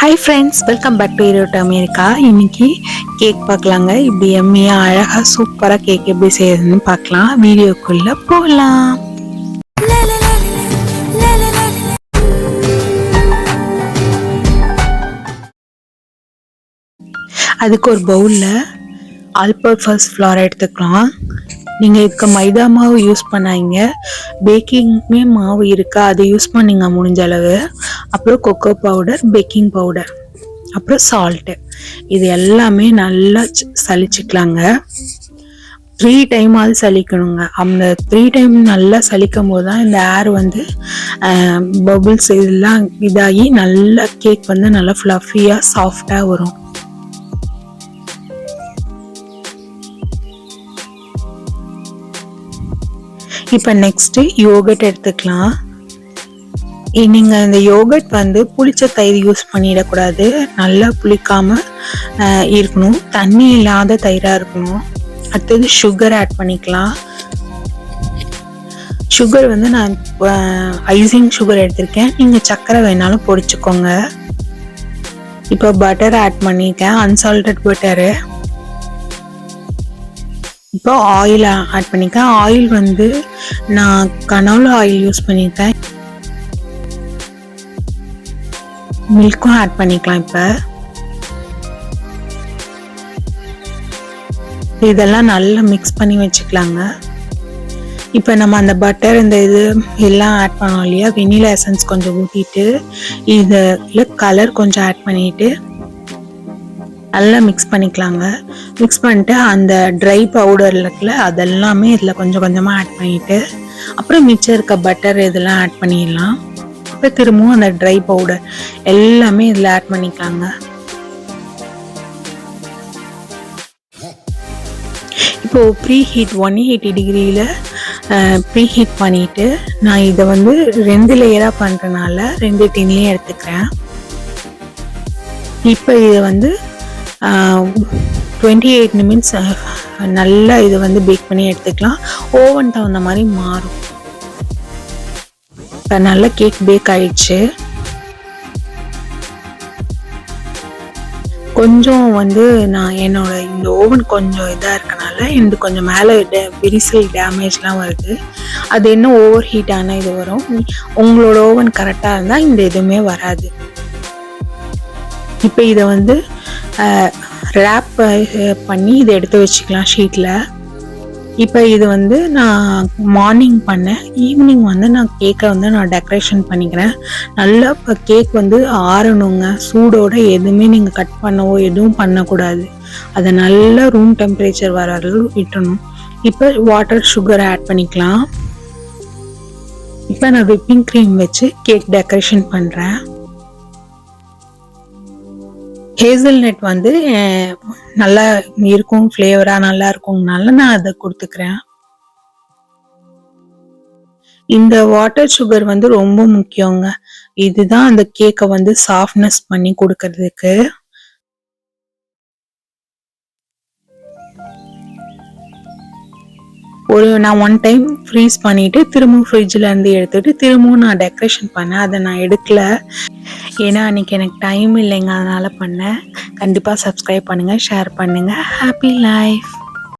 Hi friends welcome back to ஈரோட்டு America இன்னைக்கு cake பார்க்கலாங்க. இப்படி எம்மியாக அழகாக சூப்பராக கேக் எப்படி செய்யறதுன்னு பார்க்கலாம். வீடியோக்குள்ளே போகலாம் அதுக்கு ஒரு பவுலில் ஆல் பர்பஸ் ஃப்ளார் எடுத்துக்கலாம். நீங்கள் இதுக்கு மைதா மாவு யூஸ் பண்ணாங்க பேக்கிங்மே மாவு இருக்கா? அதை யூஸ் பண்ணிங்க முடிஞ்ச அளவு. அப்புறம் கொக்கோ பவுடர் பேக்கிங் பவுடர் அப்புறம் சால்ட்டு இது எல்லாமே நல்லா ச- த்ரீ டைமாவது சலிக்கணுங்க அந்த த்ரீ டைம் நல்லா சலிக்கும் போது தான் இந்த ஏர் வந்து பபுள்ஸ் இதெல்லாம் இதாகி நல்லா கேக் வந்து நல்லா ஃப்ளஃபியாக சாஃப்டாக வரும். இப்போ நெக்ஸ்ட்டு யோகட் எடுத்துக்கலாம். நீங்கள் இந்த யோகட் வந்து புளிச்ச தயிர் யூஸ் பண்ணிடக்கூடாது. நல்லா புளிக்காமல் இருக்கணும். தண்ணி இல்லாத தயிராக இருக்கணும். அடுத்தது சுகர் ஆட் பண்ணிக்கலாம். சுகர் வந்து நான் ஐசிங் சுகர் எடுத்திருக்கேன். நீங்கள் சர்க்கரை வேணாலும் பொடிச்சுக்கோங்க. இப்போ பட்டர் ஆட் பண்ணியிருக்கேன் அன்சால்டட் பட்டரு இப்போ ஆயில் ஆட் பண்ணியிருக்கேன் ஆயில் வந்து நான் கனோலா ஆயில் யூஸ் பண்ணியிருக்கேன். மில்க்கும் ஆட் பண்ணிக்கலாம் இப்போ. இதெல்லாம் நல்லா மிக்ஸ் பண்ணி வச்சுக்கலாங்க. இப்போ நம்ம அந்த பட்டர் இந்த இது எல்லாம் ஆட் பண்ணோம் இல்லையா? வெனிலா எசன்ஸ் கொஞ்சம் ஊற்றிட்டு இதில் கலர் கொஞ்சம் ஆட் பண்ணிட்டு நல்லா மிக்ஸ் பண்ணிக்கலாங்க. மிக்ஸ் பண்ணிட்டு அந்த ட்ரை பவுடர் இருக்குல்ல அதெல்லாமே இதில் கொஞ்சம் கொஞ்சமாக ஆட் பண்ணிவிட்டு அப்புறம் மிச்சம் இருக்க பட்டர் இதெல்லாம் ஆட் பண்ணிடலாம். இப்போ திரும்பவும் அந்த ட்ரை பவுடர் எல்லாமே இதில் ஆட் பண்ணிக்கலாங்க. இப்போது ப்ரீ ஹீட் ஒன் எயிட்டி டிகிரியில் ப்ரீ ஹீட் பண்ணிவிட்டு நான் இதை வந்து ரெண்டு லேயராக பண்ணுறனால ரெண்டு டின்லேயும் எடுத்துக்கிறேன். இப்போ இதை வந்து டுவெண்ட்டி எயிட் நிமிட்ஸ் நல்லா இதை வந்து பேக் பண்ணி எடுத்துக்கலாம். ஓவன் தகுந்த மாதிரி மாறும். இப்போ நல்லா கேக் பேக் ஆயிடுச்சு. கொஞ்சம் வந்து நான் என்னோட இந்த ஓவன் கொஞ்சம் இதாக இருக்கனால எனக்கு கொஞ்சம் மேலே டே விரிசல் டேமேஜ்லாம் வருது. அது என்ன ஓவர் ஹீட்டான இது வரும். உங்களோட ஓவன் கரெக்டாக இருந்தால் இந்த எதுவுமே வராது. இப்போ இதை வந்து ரேப் பண்ணி இதை எடுத்து வச்சுக்கலாம் ஷீட்டில் இப்போ இது வந்து நான் மார்னிங் பண்ணேன். ஈவினிங் வந்து நான் கேக்கை வந்து நான் டெக்கரேஷன் பண்ணிக்கிறேன். நல்லா இப்போ கேக் வந்து ஆறணுங்க. சூடோட எதுவுமே நீங்கள் கட் பண்ணவோ எதுவும் பண்ணக்கூடாது. அதை நல்லா ரூம் டெம்பரேச்சர் வர அளவு விட்டணும். இப்போ வாட்டர் சுகர் ஆட் பண்ணிக்கலாம். இப்போ நான் விப்பிங் க்ரீம் வச்சு கேக் டெக்கரேஷன் பண்ணுறேன் ஹேசல் நெட் வந்து நல்லா இருக்கும் ஃப்ளேவராக நல்லா இருக்கும்னால நான் அதை கொடுத்துக்கிறேன். இந்த வாட்டர் சுகர் வந்து ரொம்ப முக்கியங்க. இதுதான் அந்த கேக்கை வந்து சாஃப்ட்னஸ் பண்ணி கொடுக்கறதுக்கு. ஒரு நான் ஒன் டைம் ஃப்ரீஸ் பண்ணிட்டு திரும்பவும் ஃப்ரிட்ஜில் இருந்து எடுத்துட்டு திரும்பவும் நான் டெக்கரேஷன் பண்ணேன். அதை நான் எடுக்கல. ஏன்னா அன்றைக்கி எனக்கு டைம் இல்லைங்க. அதனால் பண்ணேன். கண்டிப்பாக சப்ஸ்கிரைப் பண்ணுங்கள் ஷேர் பண்ணுங்கள் ஹாப்பி லைஃப்